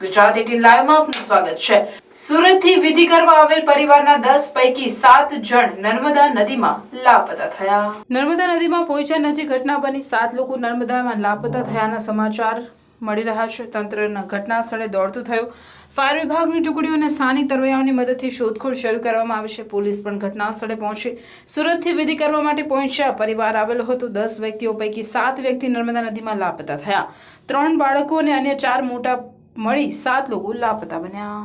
Gujarat eighteen લાઈવમાં આપનું સ્વાગત છે. સુરતથી વિધિ કરવા આવેલ પરિવારના દસ પૈકી સાત જણ નર્મદા નદીમાં લાપતા થયા. નર્મદા નદીમાં પોઈચા નજીક ઘટના બની. સાત લોકો નર્મદામાં લાપતા થયાના સમાચાર મળી રહ્યા છે. તંત્રના ઘટના સ્થળે દોડતું થયું. ફાયર વિભાગની ટુકડીઓ અને સ્થાનિક તરવૈયાઓની મદદથી શોધખોળ શરૂ કરવામાં આવી છે. પોલીસ પણ ઘટના સ્થળે પહોંચી. સુરતથી વિધિ કરવા માટે પહોંચ્યા પરિવાર આવેલો હતો. દસ વ્યક્તિઓ પૈકી સાત વ્યક્તિ નર્મદા નદીમાં લાપતા થયા. ત્રણ બાળકો અને અન્ય ચાર મોટા મળી સાત લોકો લાપતા બન્યા.